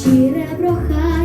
щире прохання.